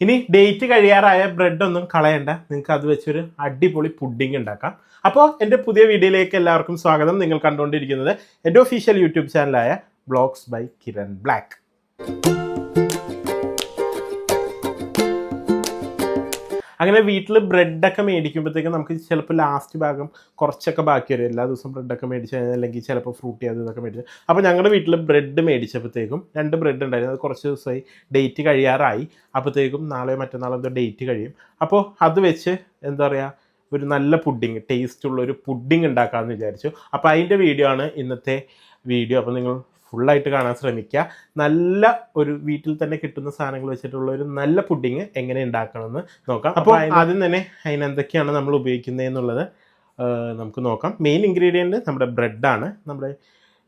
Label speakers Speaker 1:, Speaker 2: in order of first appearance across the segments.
Speaker 1: ഇനി date കഴിയാറായ bread ഒന്നും കളയണ്ട. നിങ്ങൾക്ക് അത് വെച്ചൊരു അടിപൊളി പുഡിംഗ് ഉണ്ടാക്കാം. അപ്പോൾ എന്റെ പുതിയ വീഡിയോയിലേക്ക് എല്ലാവർക്കും സ്വാഗതം. നിങ്ങൾ കണ്ടുകൊണ്ടിരിക്കുന്നത് എന്റെ ഒഫീഷ്യൽ യൂട്യൂബ് ചാനലായ ബ്ലോഗ്സ് ബൈ കിരൺ ബ്ലാക്ക് അങ്ങനെ വീട്ടിൽ ബ്രെഡൊക്കെ മേടിക്കുമ്പോഴത്തേക്കും നമുക്ക് ചിലപ്പോൾ ലാസ്റ്റ് ഭാഗം കുറച്ചൊക്കെ ബാക്കി വരും എല്ലാ ദിവസവും ബ്രെഡൊക്കെ മേടിച്ച് കഴിഞ്ഞാൽ അല്ലെങ്കിൽ ചിലപ്പോൾ ഫ്രൂട്ടി അത് ഇതൊക്കെ മേടിച്ച്. അപ്പോൾ ഞങ്ങളുടെ വീട്ടിൽ ബ്രെഡ് മേടിച്ചപ്പോഴത്തേക്കും രണ്ട് ബ്രെഡ് ഉണ്ടായിരുന്നു. അത് കുറച്ച് ദിവസമായി ഡേറ്റ് കഴിയാറായി. അപ്പോഴത്തേക്കും നാളെയോ മറ്റന്നാളോ എന്തോ ഡേറ്റ് കഴിയും. അപ്പോൾ അത് വെച്ച് എന്താ പറയുക ഒരു നല്ല പുഡിങ് ടേസ്റ്റ് ഉള്ള ഒരു പുഡിങ് ഉണ്ടാക്കാമെന്ന് വിചാരിച്ചു. അപ്പോൾ അതിന്റെ വീഡിയോ ആണ് ഇന്നത്തെ വീഡിയോ അപ്പോൾ നിങ്ങൾ ഫുള്ളായിട്ട് കാണാൻ ശ്രമിക്കുക. നല്ല ഒരു വീട്ടിൽ തന്നെ കിട്ടുന്ന സാധനങ്ങൾ വെച്ചിട്ടുള്ള ഒരു നല്ല പുഡിങ് എങ്ങനെ ഉണ്ടാക്കണമെന്ന് നോക്കാം. അപ്പോൾ ആദ്യം തന്നെ അതിനെന്തൊക്കെയാണ് നമ്മൾ ഉപയോഗിക്കുന്നത് എന്നുള്ളത് നമുക്ക് നോക്കാം. മെയിൻ ഇൻഗ്രീഡിയന്റ് നമ്മുടെ ബ്രെഡാണ് നമ്മുടെ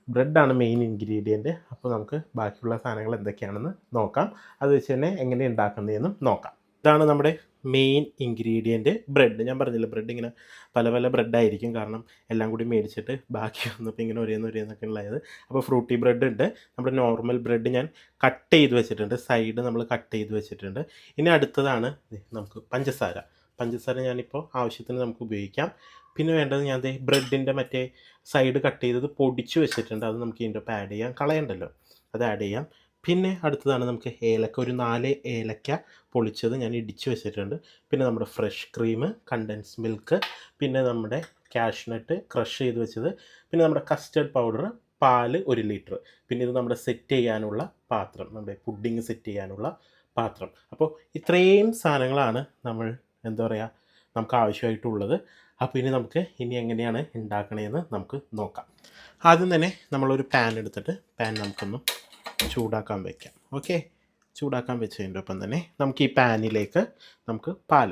Speaker 1: ബ്രെഡാണ് മെയിൻ ഇൻഗ്രീഡിയന്റ് അപ്പോൾ നമുക്ക് ബാക്കിയുള്ള സാധനങ്ങൾ എന്തൊക്കെയാണെന്ന് നോക്കാം. അത് വെച്ച് തന്നെ എങ്ങനെ ഉണ്ടാക്കുന്നതെന്നും നോക്കാം. ഇതാണ് നമ്മുടെ മെയിൻ ഇൻഗ്രീഡിയന്റ് ബ്രെഡ് ഞാൻ പറഞ്ഞില്ല ബ്രെഡ് ഇങ്ങനെ പല പല ബ്രെഡായിരിക്കും കാരണം എല്ലാം കൂടി മേടിച്ചിട്ട് ബാക്കി വന്നപ്പോൾ ഇങ്ങനെ ഒരേന്ന് ഒരേന്നൊക്കെ ഉള്ളത് അപ്പോൾ ഫ്രൂട്ടി ബ്രെഡ് ഉണ്ട്. നമ്മുടെ നോർമൽ ബ്രെഡ് ഞാൻ കട്ട് ചെയ്ത് വെച്ചിട്ടുണ്ട്. സൈഡ് നമ്മൾ കട്ട് ചെയ്ത് വെച്ചിട്ടുണ്ട്. ഇനി അടുത്തതാണ് നമുക്ക് പഞ്ചസാര. പഞ്ചസാര ഞാനിപ്പോൾ ആവശ്യത്തിന് നമുക്ക് ഉപയോഗിക്കാം. പിന്നെ വേണ്ടത് ഞാൻ ദേ ബ്രെഡിന്റെ മറ്റേ സൈഡ് കട്ട് ചെയ്തത് പൊടിച്ച് വെച്ചിട്ടുണ്ട്. അത് നമുക്ക് ഇതിന്റെ ഒപ്പം ആഡ് ചെയ്യാം. കളയണ്ടല്ലോ. അത് ആഡ് ചെയ്യാം. പിന്നെ അടുത്തതാണ് നമുക്ക് ഏലക്ക ഒരു നാല് ഏലക്ക പൊളിച്ചത് ഞാൻ ഇടിച്ച് വെച്ചിട്ടുണ്ട്. പിന്നെ നമ്മുടെ ഫ്രഷ് ക്രീം കണ്ടൻസ് മിൽക്ക് പിന്നെ നമ്മുടെ കാഷ്നട്ട് ക്രഷ് ചെയ്ത് വെച്ചത്. പിന്നെ നമ്മുടെ കസ്റ്റർഡ് പൗഡർ പാൽ ഒരു ലിറ്റർ പിന്നെ ഇത് നമ്മുടെ സെറ്റ് ചെയ്യാനുള്ള പാത്രം നമ്മുടെ പുഡിങ് സെറ്റ് ചെയ്യാനുള്ള പാത്രം. അപ്പോൾ ഇത്രയും സാധനങ്ങളാണ് നമ്മൾ എന്താ പറയുക നമുക്ക് ആവശ്യമായിട്ടുള്ളത്. അപ്പോൾ ഇനി നമുക്ക് ഇനി എങ്ങനെയാണ് ഉണ്ടാക്കണതെന്ന് നമുക്ക് നോക്കാം. ആദ്യം തന്നെ നമ്മളൊരു പാൻ എടുത്തിട്ട് പാൻ നമുക്കൊന്ന് ചൂടാക്കാൻ വയ്ക്കാം ഓക്കെ ചൂടാക്കാൻ വെച്ചതിന്റെ ഒപ്പം തന്നെ നമുക്ക് ഈ പാനിലേക്ക് നമുക്ക് പാൽ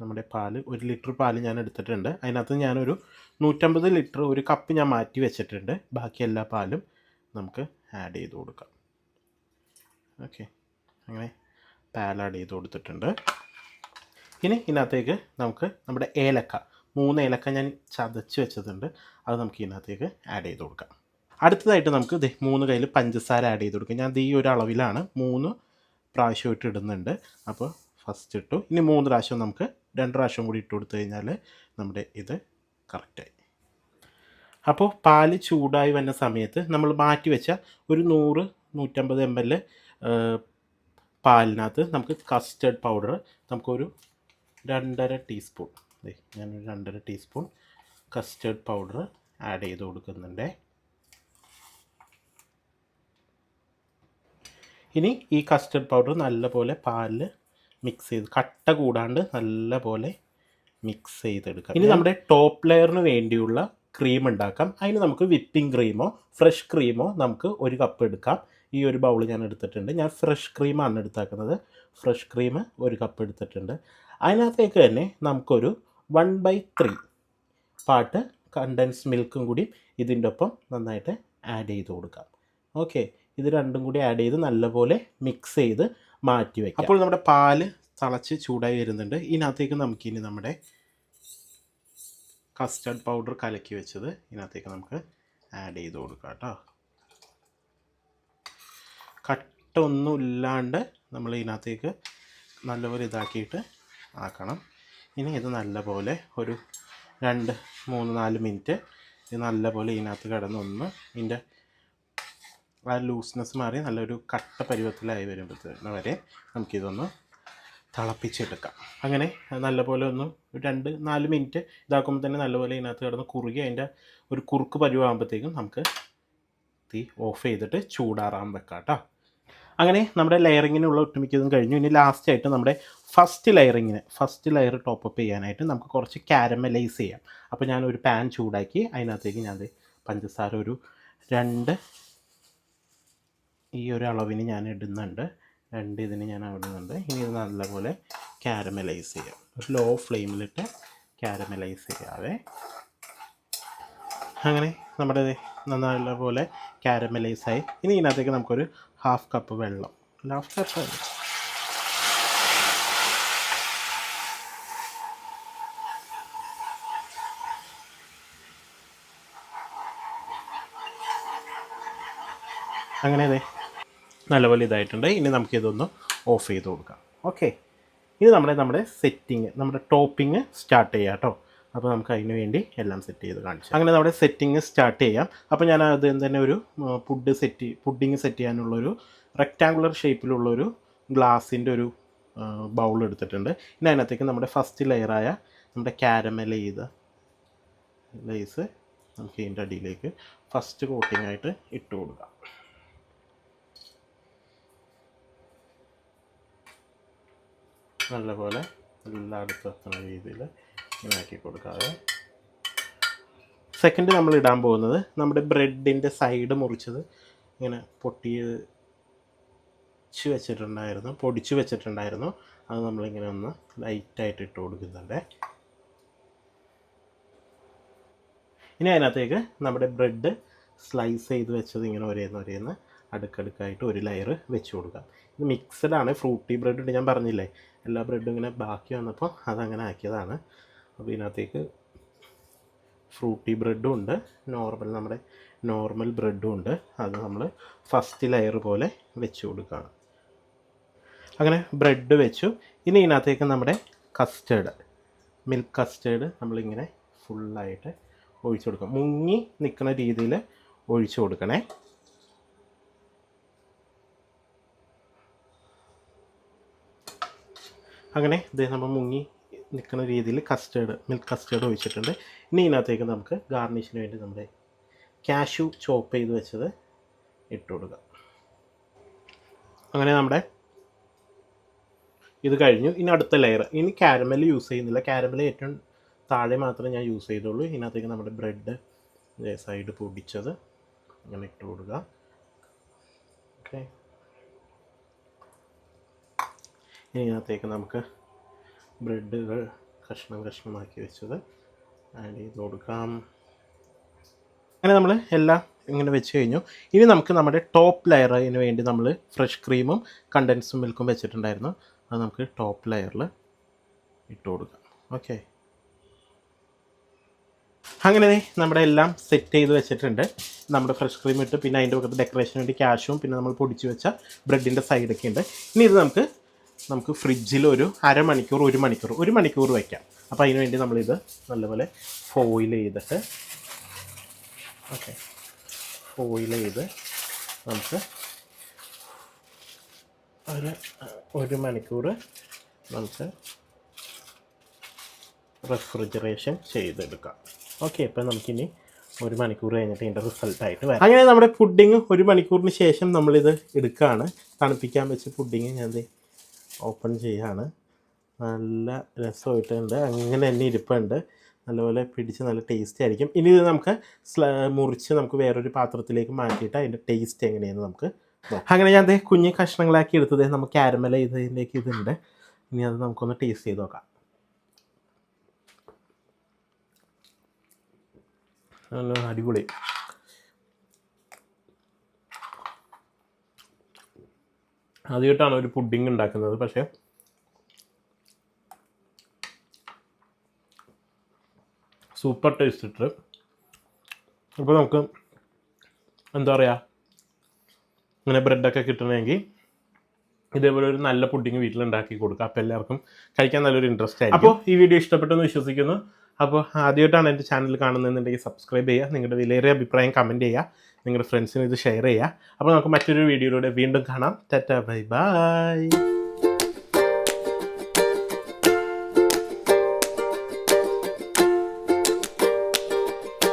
Speaker 1: നമ്മുടെ പാൽ ഒരു ലിറ്റർ പാൽ ഞാൻ എടുത്തിട്ടുണ്ട്. അതിനകത്ത് ഞാനൊരു നൂറ്റമ്പത് ലിറ്റർ ഒരു കപ്പ് ഞാൻ മാറ്റി വെച്ചിട്ടുണ്ട്. ബാക്കി എല്ലാ പാലും നമുക്ക് ആഡ് ചെയ്ത് കൊടുക്കാം. ഓക്കെ അങ്ങനെ പാൽ ആഡ് ചെയ്ത് കൊടുത്തിട്ടുണ്ട്. ഇനി ഇതിനകത്തേക്ക് നമുക്ക് നമ്മുടെ ഏലക്ക മൂന്ന് ഏലക്ക ഞാൻ ചതച്ച് വെച്ചിട്ടുണ്ട്. അത് നമുക്ക് ഇതിനകത്തേക്ക് ആഡ് ചെയ്ത് കൊടുക്കാം. അടുത്തതായിട്ട് നമുക്ക് ദേ മൂന്ന് കയ്യിൽ പഞ്ചസാര ആഡ് ചെയ്ത് കൊടുക്കും. ഞാൻ ഈ ഒരു അളവിലാണ് മൂന്ന് പ്രാവശ്യം ഇട്ട് ഇടുന്നുണ്ട്. അപ്പോൾ ഫസ്റ്റ് ഇട്ടു. ഇനി മൂന്ന് പ്രാവശ്യം നമുക്ക് രണ്ട് പ്രാവശ്യം കൂടി ഇട്ട് കൊടുത്തു കഴിഞ്ഞാൽ നമ്മുടെ ഇത് കറക്റ്റായി അപ്പോൾ പാൽ ചൂടായി വന്ന സമയത്ത് നമ്മൾ മാറ്റി വെച്ച ഒരു നൂറ് നൂറ്റമ്പത് എം എൽ പാലിനകത്ത് നമുക്ക് കസ്റ്റേർഡ് പൗഡർ നമുക്കൊരു രണ്ടര ടീസ്പൂൺ ഞാനൊരു രണ്ടര ടീസ്പൂൺ കസ്റ്റേർഡ് പൗഡർ ആഡ് ചെയ്ത് കൊടുക്കുന്നുണ്ട്. ഇനി ഈ കസ്റ്റർഡ് പൗഡർ നല്ലപോലെ പാലിൽ മിക്സ് ചെയ്ത് കട്ട കൂടാണ്ട് നല്ലപോലെ മിക്സ് ചെയ്തെടുക്കാം. ഇനി നമ്മുടെ ടോപ്പ് ലെയറിന് വേണ്ടിയുള്ള ക്രീം ഉണ്ടാക്കാം. അതിന് നമുക്ക് വിപ്പിംഗ് ക്രീമോ ഫ്രഷ് ക്രീമോ നമുക്ക് ഒരു കപ്പ് എടുക്കാം. ഈ ഒരു ബൗൾ ഞാൻ എടുത്തിട്ടുണ്ട്. ഞാൻ ഫ്രഷ് ക്രീമാണ് എടുത്താക്കുന്നത്. ഫ്രഷ് ക്രീം ഒരു കപ്പ് എടുത്തിട്ടുണ്ട്. അതിനകത്തേക്ക് തന്നെ നമുക്കൊരു one by three part condensed മിൽക്കും കൂടി ഇതിന്റെ ഒപ്പം നന്നായിട്ട് ആഡ് ചെയ്ത് കൊടുക്കാം. ഓക്കെ ഇത് രണ്ടും കൂടി ആഡ് ചെയ്ത് നല്ലപോലെ മിക്സ് ചെയ്ത് മാറ്റി വയ്ക്കാം അപ്പോൾ നമ്മുടെ പാൽ തിളച്ച് ചൂടായി വരുന്നുണ്ട്. ഇതിനകത്തേക്ക് നമുക്കിനി നമ്മുടെ കസ്റ്റർഡ് പൗഡർ കലക്കി വെച്ചത് ഇതിനകത്തേക്ക് നമുക്ക് ആഡ് ചെയ്ത് കൊടുക്കാം കേട്ടോ. കട്ട ഒന്നും ഇല്ലാണ്ട് നമ്മൾ ഇതിനകത്തേക്ക് നല്ലപോലെ ഇതാക്കിയിട്ട് ആക്കണം. ഇനി ഇത് നല്ലപോലെ ഒരു രണ്ട് മൂന്ന് നാല് മിനിറ്റ് ഇത് നല്ലപോലെ ഇതിനകത്ത് കിടന്നൊന്ന് ഇതിന്റെ ആ ലൂസ്നെസ് മാറി നല്ലൊരു കട്ട പരുവത്തിലായി വരുമ്പോഴത്തേന് വരെ നമുക്കിതൊന്ന് തിളപ്പിച്ചെടുക്കാം. അങ്ങനെ നല്ലപോലെ ഒന്ന് രണ്ട് നാല് മിനിറ്റ് ഇതാക്കുമ്പോൾ തന്നെ നല്ലപോലെ ഇതിനകത്ത് കിടന്ന് കുറുകി അതിന്റെ ഒരു കുറുക്ക് പരുവാകുമ്പോഴത്തേക്കും നമുക്ക് തീ ഓഫ് ചെയ്തിട്ട് ചൂടാറാൻ വെക്കാം കേട്ടോ അങ്ങനെ നമ്മുടെ ലെയറിങ്ങിനുള്ള ഒട്ടുമിക്കതും കഴിഞ്ഞു. ഇനി ലാസ്റ്റ് ആയിട്ട് നമ്മുടെ ഫസ്റ്റ് ലെയറിങ്ങിന് ഫസ്റ്റ് ലെയർ ടോപ്പപ്പ് ചെയ്യാനായിട്ട് നമുക്ക് കുറച്ച് കാരമലൈസ് ചെയ്യാം. അപ്പോൾ ഞാൻ ഒരു പാൻ ചൂടാക്കി അതിനകത്തേക്ക് ഞാൻ പഞ്ചസാര ഒരു രണ്ട് ഈ ഒരു അളവിന് ഞാൻ ഇടുന്നുണ്ട്. രണ്ട് ഇതിന് ഞാൻ ഇടുന്നുണ്ട് ഇനി ഇത് നല്ലപോലെ കാരമലൈസ് ചെയ്യാം. ഒരു ലോ ഫ്ലെയിമിലിട്ട് കാരമലൈസ് ചെയ്യാവേ. അങ്ങനെ നമ്മുടെ നന്നായുള്ള പോലെ കാരമലൈസായി ഇനി ഇതിനകത്തേക്ക് നമുക്കൊരു ഹാഫ് കപ്പ് വെള്ളം. ഹാഫ് കപ്പ് അങ്ങനെ അതെ നല്ലപോലെ ഇതായിട്ടുണ്ട് ഇനി നമുക്കിതൊന്ന് ഓഫ് ചെയ്ത് കൊടുക്കാം. ഓക്കെ ഇനി നമ്മുടെ നമ്മുടെ സെറ്റിങ് നമ്മുടെ ടോപ്പിങ് സ്റ്റാർട്ട് ചെയ്യാം കേട്ടോ. അപ്പോൾ നമുക്ക് അതിന് വേണ്ടി എല്ലാം സെറ്റ് ചെയ്ത് കാണിച്ചു. അങ്ങനെ നമ്മുടെ സെറ്റിങ് സ്റ്റാർട്ട് ചെയ്യാം. അപ്പോൾ ഞാൻ അത് തന്നെ ഒരു ഫുഡ് സെറ്റ് പുഡിങ് സെറ്റ് ചെയ്യാനുള്ളൊരു റെക്റ്റാങ്കുലർ ഷേപ്പിലുള്ളൊരു ഗ്ലാസിന്റെ ഒരു ബൗൾ എടുത്തിട്ടുണ്ട്. ഇനി അതിനകത്തേക്ക് നമ്മുടെ ഫസ്റ്റ് ലെയറായ നമ്മുടെ ക്യാരമൽ ചെയ്ത ലേസ് നമുക്ക് ഇതിന്റെ അടിയിലേക്ക് ഫസ്റ്റ് കോട്ടിംഗ് ആയിട്ട് ഇട്ട് കൊടുക്കാം. നല്ലപോലെ എല്ലായിടത്തും എത്തുന്ന രീതിയിൽ ഇങ്ങനെ കൊടുക്കാതെ. സെക്കൻഡ് നമ്മൾ ഇടാൻ പോകുന്നത് നമ്മുടെ ബ്രെഡിന്റെ സൈഡ് മുറിച്ചത് ഇങ്ങനെ പൊട്ടിച്ച് വെച്ചിട്ടുണ്ടായിരുന്നു പൊടിച്ച് വെച്ചിട്ടുണ്ടായിരുന്നു. അത് നമ്മളിങ്ങനെ ഒന്ന് ലൈറ്റായിട്ട് ഇട്ട് കൊടുക്കുന്നുണ്ട്. ഇനി അതിനകത്തേക്ക് നമ്മുടെ ബ്രെഡ് സ്ലൈസ് ചെയ്ത് വെച്ചത് ഇങ്ങനെ ഒരേന്ന് ഒരേന്ന് അടുക്കടുക്കായിട്ട് ഒരു ലെയർ വെച്ച് കൊടുക്കാം. ഇത് ആണ് ഫ്രൂട്ടി ബ്രെഡ് ഉണ്ട് ഞാൻ പറഞ്ഞില്ലേ? എല്ലാ ബ്രെഡും ഇങ്ങനെ ബാക്കി വന്നപ്പോൾ അതങ്ങനെ ആക്കിയതാണ്. അപ്പോൾ ഇതിനകത്തേക്ക് ഫ്രൂട്ടി ബ്രെഡും ഉണ്ട്. നോർമൽ നമ്മുടെ നോർമൽ ബ്രെഡും ഉണ്ട്. അത് നമ്മൾ ഫസ്റ്റ് ലെയർ പോലെ വെച്ച് കൊടുക്കുകയാണ്. അങ്ങനെ ബ്രെഡ് വെച്ചു. ഇനി ഇതിനകത്തേക്ക് നമ്മുടെ കസ്റ്റേർഡ് മിൽക്ക് കസ്റ്റേർഡ് നമ്മളിങ്ങനെ ഫുള്ളായിട്ട് ഒഴിച്ചു കൊടുക്കുക മുങ്ങി നിൽക്കുന്ന രീതിയിൽ ഒഴിച്ചു കൊടുക്കണേ. അങ്ങനെ ഇതേ നമ്മൾ മുങ്ങി നിൽക്കുന്ന രീതിയിൽ കസ്റ്റേർഡ് മിൽക്ക് കസ്റ്റേർഡ് ഒഴിച്ചിട്ടുണ്ട്. ഇനി ഇതിനകത്തേക്ക് നമുക്ക് ഗാർണിഷിന് വേണ്ടി നമ്മുടെ കാഷ്യൂ ചോപ്പ് ചെയ്ത് വെച്ചത് ഇട്ട് കൊടുക്കുക അങ്ങനെ നമ്മുടെ ഇത് കഴിഞ്ഞു. ഇനി അടുത്ത ലെയർ ഇനി കാരമൽ യൂസ് ചെയ്യുന്നില്ല. കാരമൽ ഏറ്റവും താഴെ മാത്രമേ ഞാൻ യൂസ് ചെയ്തുള്ളൂ. ഇതിനകത്തേക്ക് നമ്മുടെ ബ്രെഡ് സൈഡ് പൊടിച്ചത്. അങ്ങനെ ഇട്ട് കൊടുക്കുക ഓക്കെ ഇനി ഇതിനകത്തേക്ക് നമുക്ക് ബ്രെഡുകൾ കഷ്ണം കഷ്ണമാക്കി വെച്ചത് ആഡ് ചെയ്ത് കൊടുക്കാം. അങ്ങനെ നമ്മൾ എല്ലാം ഇങ്ങനെ വെച്ച് കഴിഞ്ഞു. ഇനി നമുക്ക് നമ്മുടെ ടോപ്പ് ലെയറിന് വേണ്ടി നമ്മൾ ഫ്രഷ് ക്രീമും കണ്ടൻസ് മിൽക്കും വെച്ചിട്ടുണ്ടായിരുന്നു. അത് നമുക്ക് ടോപ്പ് ലെയറിൽ ഇട്ട് കൊടുക്കാം. ഓക്കെ അങ്ങനെ നമ്മുടെ എല്ലാം സെറ്റ് ചെയ്ത് വെച്ചിട്ടുണ്ട്. നമ്മുടെ ഫ്രഷ് ക്രീം ഇട്ട് പിന്നെ അതിന്റെ പക്കത്ത് ഡെക്കറേഷന് വേണ്ടി ക്യാഷും പിന്നെ നമ്മൾ പൊടിച്ച് വെച്ച ബ്രെഡിന്റെ സൈഡൊക്കെ ഉണ്ട്. ഇനി ഇത് നമുക്ക് നമുക്ക് ഫ്രിഡ്ജിൽ ഒരു അരമണിക്കൂർ ഒരു മണിക്കൂർ ഒരു മണിക്കൂർ വയ്ക്കാം അപ്പോൾ അതിന് വേണ്ടി നമ്മളിത് നല്ലപോലെ ഫോയിൽ ചെയ്തിട്ട് ഓക്കെ ഫോയിൽ ചെയ്ത് നമുക്ക് ഒരു ഒരു മണിക്കൂർ നമുക്ക് റെഫ്രിജറേഷൻ ചെയ്തെടുക്കാം. ഓക്കെ ഇപ്പം നമുക്കിനി ഒരു മണിക്കൂർ കഴിഞ്ഞിട്ട് ഇതിന്റെ റിസൾട്ടായിട്ട് വരാം. അങ്ങനെ നമ്മുടെ പുഡിങ് ഒരു മണിക്കൂറിന് ശേഷം നമ്മളിത് എടുക്കുകയാണ് തണുപ്പിക്കാൻ വെച്ച് പുഡിങ് ഞാൻ ഓപ്പൺ ചെയ്യാണ്. നല്ല രസമായിട്ടുണ്ട്. അങ്ങനെ തന്നെ ഇരിപ്പുണ്ട്. നല്ലപോലെ പിടിച്ച് നല്ല ടേസ്റ്റി ആയിരിക്കും. ഇനി ഇത് നമുക്ക് മുറിച്ച് നമുക്ക് വേറൊരു പാത്രത്തിലേക്ക് മാറ്റിയിട്ട് അതിന്റെ ടേസ്റ്റ് എങ്ങനെയാണെന്ന് നമുക്ക്. അങ്ങനെ ഞാൻ ദേ കുഞ്ഞ് കഷ്ണങ്ങളാക്കി എടുത്തത് നമുക്ക് ക്യാരമല ഇതിലേക്ക് ഇതുണ്ട്. ഇനി അത് നമുക്കൊന്ന് ടേസ്റ്റ് ചെയ്ത് നോക്കാം. അടിപൊളി. ആദ്യമായിട്ടാണ് ഒരു പുഡിംഗ് ഉണ്ടാക്കുന്നത്. പക്ഷേ സൂപ്പർ ടേസ്റ്റ് ഇട്ട് അപ്പോൾ നമുക്ക് എന്താ പറയുക ഇങ്ങനെ ബ്രെഡൊക്കെ കിട്ടണമെങ്കിൽ ഇതേപോലെ ഒരു നല്ല പുഡിങ് വീട്ടിൽ ഉണ്ടാക്കി കൊടുക്കുക അപ്പോൾ എല്ലാവർക്കും കഴിക്കാൻ നല്ലൊരു ഇൻട്രസ്റ്റ് ആയിരിക്കും. അപ്പോൾ ഈ വീഡിയോ ഇഷ്ടപ്പെട്ടെന്ന് വിശ്വസിക്കുന്നു. അപ്പോൾ ആദ്യമായിട്ടാണ് എന്റെ ചാനൽ കാണുന്നതെന്നുണ്ടെങ്കിൽ സബ്സ്ക്രൈബ് ചെയ്യുക നിങ്ങളുടെ വിലയേറിയ അഭിപ്രായം കമന്റ് ചെയ്യുക നിങ്ങളുടെ ഫ്രണ്ട്സിന് ഇത് ഷെയർ ചെയ്യുക. അപ്പോൾ നമുക്ക് മറ്റൊരു വീഡിയോയിലൂടെ വീണ്ടും കാണാം. Tata bye bye